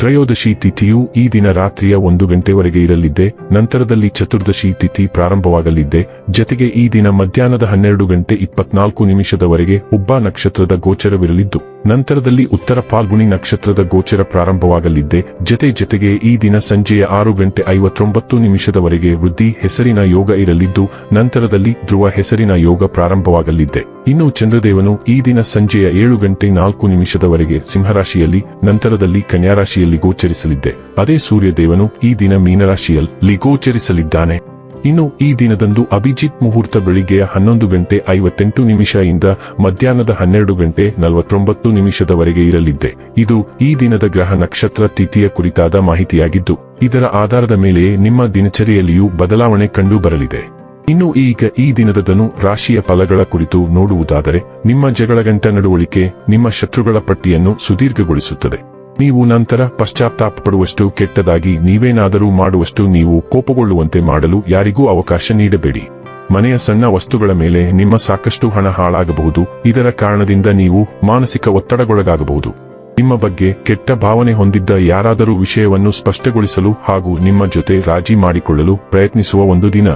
ತ್ರಯೋದಶಿ ತಿಥಿಯು ಈ ದಿನ ರಾತ್ರಿಯ ಒಂದು ಗಂಟೆವರೆಗೆ ಇರಲಿದ್ದೆ, ನಂತರದಲ್ಲಿ ಚತುರ್ದಶಿ ತಿಥಿ ಪ್ರಾರಂಭವಾಗಲಿದ್ದೆ, ಜತೆಗೆ ಈ ದಿನ ಮಧ್ಯಾಹ್ನದ ಹನ್ನೆರಡು ಗಂಟೆ ಇಪ್ಪತ್ನಾಲ್ಕು ನಿಮಿಷದವರೆಗೆ ಉಬ್ಬಾ ನಕ್ಷತ್ರದ ಗೋಚರವಿರಲಿದ್ದು. ನಂತರದಲ್ಲಿ ಉತ್ತರ ಫಾಲ್ಗುಣಿ ನಕ್ಷತ್ರದ ಗೋಚರ ಪ್ರಾರಂಭವಾಗಲಿದ್ದೆ. ಜತೆ ಜತೆಗೆ ಈ ದಿನ ಸಂಜೆಯ ಆರು ಗಂಟೆ ಐವತ್ತೊಂಬತ್ತು ನಿಮಿಷದವರೆಗೆ ವೃದ್ಧಿ ಹೆಸರಿನ ಯೋಗ ಇರಲಿದ್ದು, ನಂತರದಲ್ಲಿ ಧ್ರುವ ಹೆಸರಿನ ಯೋಗ ಪ್ರಾರಂಭವಾಗಲಿದ್ದೆ. ಇನ್ನು ಚಂದ್ರದೇವನು ಈ ದಿನ ಸಂಜೆಯ ಏಳು ಗಂಟೆ ನಾಲ್ಕು ನಿಮಿಷದವರೆಗೆ ಸಿಂಹರಾಶಿಯಲ್ಲಿ, ನಂತರದಲ್ಲಿ ಕನ್ಯಾರಾಶಿಯಲ್ಲಿ ಗೋಚರಿಸಲಿದ್ದೆ. ಅದೇ ಸೂರ್ಯದೇವನು ಈ ದಿನ ಮೀನರಾಶಿಯಲ್ಲಿ ಗೋಚರಿಸಲಿದ್ದಾನೆ. ಇನ್ನು ಈ ದಿನದಂದು ಅಭಿಜಿತ್ ಮುಹೂರ್ತ ಬೆಳಿಗ್ಗೆಯ ಹನ್ನೊಂದು ಗಂಟೆ ಐವತ್ತೆಂಟು ನಿಮಿಷದಿಂದ ಮಧ್ಯಾಹ್ನದ ಹನ್ನೆರಡು ಗಂಟೆ ನಲವತ್ತೊಂಬತ್ತು ನಿಮಿಷದವರೆಗೆ ಇರಲಿದ್ದೆ. ಇದು ಈ ದಿನದ ಗ್ರಹ ನಕ್ಷತ್ರ ತಿಥಿಯ ಕುರಿತಾದ ಮಾಹಿತಿಯಾಗಿದ್ದು, ಇದರ ಆಧಾರದ ಮೇಲೆಯೇ ನಿಮ್ಮ ದಿನಚರಿಯಲ್ಲಿಯೂ ಬದಲಾವಣೆ ಕಂಡು ಬರಲಿದೆ. ಇನ್ನು ಈಗ ಈ ದಿನದದನು ರಾಶಿಯ ಫಲಗಳ ಕುರಿತು ನೋಡುವುದಾದರೆ, ನಿಮ್ಮ ಜಗಳಗಂಟ ನಡವಳಿಕೆ ನಿಮ್ಮ ಶತ್ರುಗಳ ಪಟ್ಟಿಯನ್ನು ಸುದೀರ್ಘಗೊಳಿಸುತ್ತದೆ. ನೀವು ನಂತರ ಪಶ್ಚಾತ್ತಾಪ ಪಡುವಷ್ಟು ಕೆಟ್ಟದಾಗಿ ನೀವೇನಾದರೂ ಮಾಡುವಷ್ಟು ನೀವು ಕೋಪಗೊಳ್ಳುವಂತೆ ಮಾಡಲು ಯಾರಿಗೂ ಅವಕಾಶ ನೀಡಬೇಡಿ. ಮನೆಯ ಸಣ್ಣ ವಸ್ತುಗಳ ಮೇಲೆ ನಿಮ್ಮ ಸಾಕಷ್ಟು ಹಣ ಹಾಳಾಗಬಹುದು. ಇದರ ಕಾರಣದಿಂದ ನೀವು ಮಾನಸಿಕ ಒತ್ತಡಗೊಳಗಾಗಬಹುದು. ನಿಮ್ಮ ಬಗ್ಗೆ ಕೆಟ್ಟ ಭಾವನೆ ಹೊಂದಿದ್ದ ಯಾರಾದರೂ ವಿಷಯವನ್ನು ಸ್ಪಷ್ಟಗೊಳಿಸಲು ಹಾಗೂ ನಿಮ್ಮ ಜೊತೆ ರಾಜಿ ಮಾಡಿಕೊಳ್ಳಲು ಪ್ರಯತ್ನಿಸುವ ಒಂದು ದಿನ.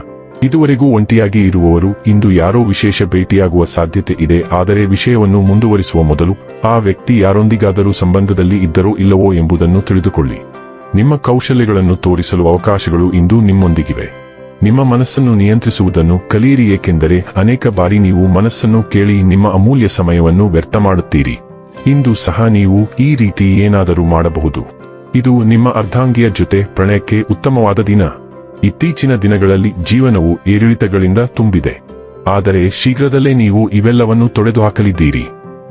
ಇದುವರೆಗೂ ಒಂಟಿಯಾಗಿ ಇರುವವರು, ಇಂದು ಯಾರೋ ವಿಶೇಷ ಭೇಟಿಯಾಗುವ ಸಾಧ್ಯತೆ ಇದೆ, ಆದರೆ ವಿಷಯವನ್ನು ಮುಂದುವರಿಸುವ ಮೊದಲು, ಆ ವ್ಯಕ್ತಿ ಯಾರೊಂದಿಗಾದರೂ ಸಂಬಂಧದಲ್ಲಿ ಇದ್ದರೋ ಇಲ್ಲವೋ ಎಂಬುದನ್ನು ತಿಳಿದುಕೊಳ್ಳಿ. ನಿಮ್ಮ ಕೌಶಲ್ಯಗಳನ್ನು ತೋರಿಸಲು ಅವಕಾಶಗಳು ಇಂದು ನಿಮ್ಮೊಂದಿಗಿವೆ. ನಿಮ್ಮ ಮನಸ್ಸನ್ನು ನಿಯಂತ್ರಿಸುವುದನ್ನು ಕಲಿಯಿರಿ ಏಕೆಂದರೆ ಅನೇಕ ಬಾರಿ ನೀವು ಮನಸ್ಸನ್ನು ಕೇಳಿ ನಿಮ್ಮ ಅಮೂಲ್ಯ ಸಮಯವನ್ನು ವ್ಯರ್ಥ ಮಾಡುತ್ತೀರಿ. ಇಂದು ಸಹ ನೀವು ಈ ರೀತಿ ಏನಾದರೂ ಮಾಡಬಹುದು. ಇದು ನಿಮ್ಮ ಅರ್ಧಾಂಗಿಯ ಜೊತೆ ಪ್ರಣಯಕ್ಕೆ ಉತ್ತಮವಾದ ದಿನ. ಇತ್ತೀಚಿನ ದಿನಗಳಲ್ಲಿ ಜೀವನವು ಏರಿಳಿತಗಳಿಂದ ತುಂಬಿದೆ. ಆದರೆ ಶೀಘ್ರದಲ್ಲೇ ನೀವು ಇವೆಲ್ಲವನ್ನು ತೊಡೆದುಹಾಕಲಿದ್ದೀರಿ.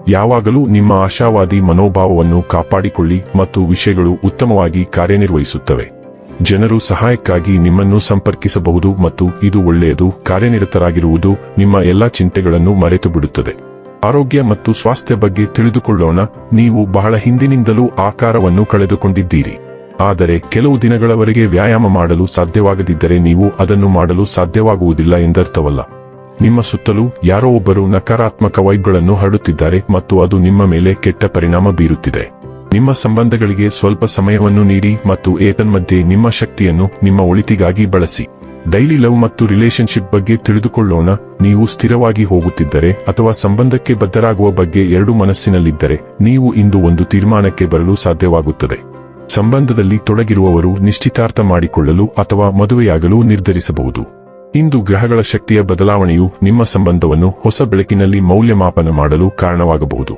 ಯಾವಾಗಲೂ ನಿಮ್ಮ ಆಶಾವಾದಿ ಮನೋಭಾವವನ್ನು ಕಾಪಾಡಿಕೊಳ್ಳಿ ಮತ್ತು ವಿಷಯಗಳು ಉತ್ತಮವಾಗಿ ಕಾರ್ಯನಿರ್ವಹಿಸುತ್ತವೆ. ಜನರು ಸಹಾಯಕ್ಕಾಗಿ ನಿಮ್ಮನ್ನು ಸಂಪರ್ಕಿಸಬಹುದು ಮತ್ತು ಇದು ಒಳ್ಳೆಯದು, ಕಾರ್ಯನಿರತರಾಗಿರುವುದು ನಿಮ್ಮ ಎಲ್ಲಾ ಚಿಂತೆಗಳನ್ನು ಮರೆತು ಬಿಡುತ್ತದೆ ಆರೋಗ್ಯ ಮತ್ತು ಸ್ವಾಸ್ಥ್ಯ ಬಗ್ಗೆ ತಿಳಿದುಕೊಳ್ಳೋಣ, ನೀವು ಬಹಳ ಹಿಂದಿನಿಂದಲೂ ಆಕಾರವನ್ನು ಕಳೆದುಕೊಂಡಿದ್ದೀರಿ. ಆದರೆ ಕೆಲವು ದಿನಗಳವರೆಗೆ ವ್ಯಾಯಾಮ ಮಾಡಲು ಸಾಧ್ಯವಾಗದಿದ್ದರೆ ನೀವು ಅದನ್ನು ಮಾಡಲು ಸಾಧ್ಯವಾಗುವುದಿಲ್ಲ ಎಂದರ್ಥವಲ್ಲ. ನಿಮ್ಮ ಸುತ್ತಲೂ ಯಾರೋ ಒಬ್ಬರು ನಕಾರಾತ್ಮಕ ವೈಬ್ಗಳನ್ನು ಹರಡುತ್ತಿದ್ದಾರೆ ಮತ್ತು ಅದು ನಿಮ್ಮ ಮೇಲೆ ಕೆಟ್ಟ ಪರಿಣಾಮ ಬೀರುತ್ತಿದೆ. ನಿಮ್ಮ ಸಂಬಂಧಗಳಿಗೆ ಸ್ವಲ್ಪ ಸಮಯವನ್ನು ನೀಡಿ ಮತ್ತು ಏತನ್ಮಧ್ಯೆ ನಿಮ್ಮ ಶಕ್ತಿಯನ್ನು ನಿಮ್ಮ ಒಳಿತಿಗಾಗಿ ಬಳಸಿ. ಡೈಲಿ ಲವ್ ಮತ್ತು ರಿಲೇಶನ್ಶಿಪ್ ಬಗ್ಗೆ ತಿಳಿದುಕೊಳ್ಳೋಣ. ನೀವು ಸ್ಥಿರವಾಗಿ ಹೋಗುತ್ತಿದ್ದರೆ ಅಥವಾ ಸಂಬಂಧಕ್ಕೆ ಬದ್ಧರಾಗುವ ಬಗ್ಗೆ ಎರಡು ಮನಸ್ಸಿನಲ್ಲಿದ್ದರೆ, ನೀವು ಇಂದು ಒಂದು ತೀರ್ಮಾನಕ್ಕೆ ಬರಲು ಸಾಧ್ಯವಾಗುತ್ತದೆ. ಸಂಬಂಧದಲ್ಲಿ ತೊಡಗಿರುವವರು ನಿಶ್ಚಿತಾರ್ಥ ಮಾಡಿಕೊಳ್ಳಲು ಅಥವಾ ಮದುವೆಯಾಗಲು ನಿರ್ಧರಿಸಬಹುದು. ಇಂದು ಗ್ರಹಗಳ ಶಕ್ತಿಯ ಬದಲಾವಣೆಯು ನಿಮ್ಮ ಸಂಬಂಧವನ್ನು ಹೊಸ ಬೆಳಕಿನಲ್ಲಿ ಮೌಲ್ಯಮಾಪನ ಮಾಡಲು ಕಾರಣವಾಗಬಹುದು.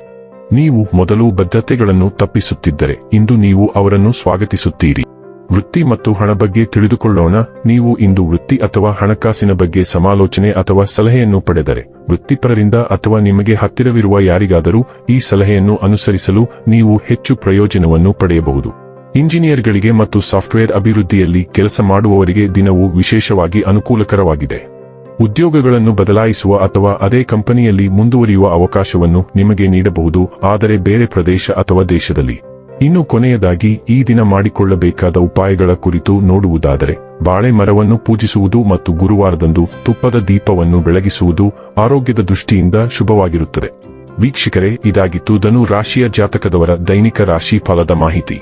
ನೀವು ಮೊದಲು ಬದ್ಧತೆಗಳನ್ನು ತಪ್ಪಿಸುತ್ತಿದ್ದರೆ ಇಂದು ನೀವು ಅವರನ್ನು ಸ್ವಾಗತಿಸುತ್ತೀರಿ. ವೃತ್ತಿ ಮತ್ತು ಹಣ ಬಗ್ಗೆ ತಿಳಿದುಕೊಳ್ಳೋಣ. ನೀವು ಇಂದು ವೃತ್ತಿ ಅಥವಾ ಹಣಕಾಸಿನ ಬಗ್ಗೆ ಸಮಾಲೋಚನೆ ಅಥವಾ ಸಲಹೆಯನ್ನು ಪಡೆದರೆ, ವೃತ್ತಿಪರರಿಂದ ಅಥವಾ ನಿಮಗೆ ಹತ್ತಿರವಿರುವ ಯಾರಿಗಾದರೂ ಈ ಸಲಹೆಯನ್ನು ಅನುಸರಿಸಲು ನೀವು ಹೆಚ್ಚು ಪ್ರಯೋಜನವನ್ನು ಪಡೆಯಬಹುದು. ಇಂಜಿನಿಯರ್ಗಳಿಗೆ ಮತ್ತು ಸಾಫ್ಟ್ವೇರ್ ಅಭಿವೃದ್ಧಿಯಲ್ಲಿ ಕೆಲಸ ಮಾಡುವವರಿಗೆ ದಿನವು ವಿಶೇಷವಾಗಿ ಅನುಕೂಲಕರವಾಗಿದೆ. ಉದ್ಯೋಗಗಳನ್ನು ಬದಲಾಯಿಸುವ ಅಥವಾ ಅದೇ ಕಂಪನಿಯಲ್ಲಿ ಮುಂದುವರಿಯುವ ಅವಕಾಶವನ್ನು ನಿಮಗೆ ನೀಡಬಹುದು, ಆದರೆ ಬೇರೆ ಪ್ರದೇಶ ಅಥವಾ ದೇಶದಲ್ಲಿ. ಇನ್ನು ಕೊನೆಯದಾಗಿ, ಈ ದಿನ ಮಾಡಿಕೊಳ್ಳಬೇಕಾದ ಉಪಾಯಗಳ ಕುರಿತು ನೋಡುವುದಾದರೆ ಬಾಳೆ ಮರವನ್ನು ಪೂಜಿಸುವುದು ಮತ್ತು ಗುರುವಾರದಂದು ತುಪ್ಪದ ದೀಪವನ್ನು ಬೆಳಗಿಸುವುದು ಆರೋಗ್ಯದ ದೃಷ್ಟಿಯಿಂದ ಶುಭವಾಗಿರುತ್ತದೆ. ವೀಕ್ಷಕರೇ, ಇದಾಗಿತ್ತು ಧನು ರಾಶಿಯ ಜಾತಕದವರ ದೈನಿಕ ರಾಶಿ ಫಲದ ಮಾಹಿತಿ.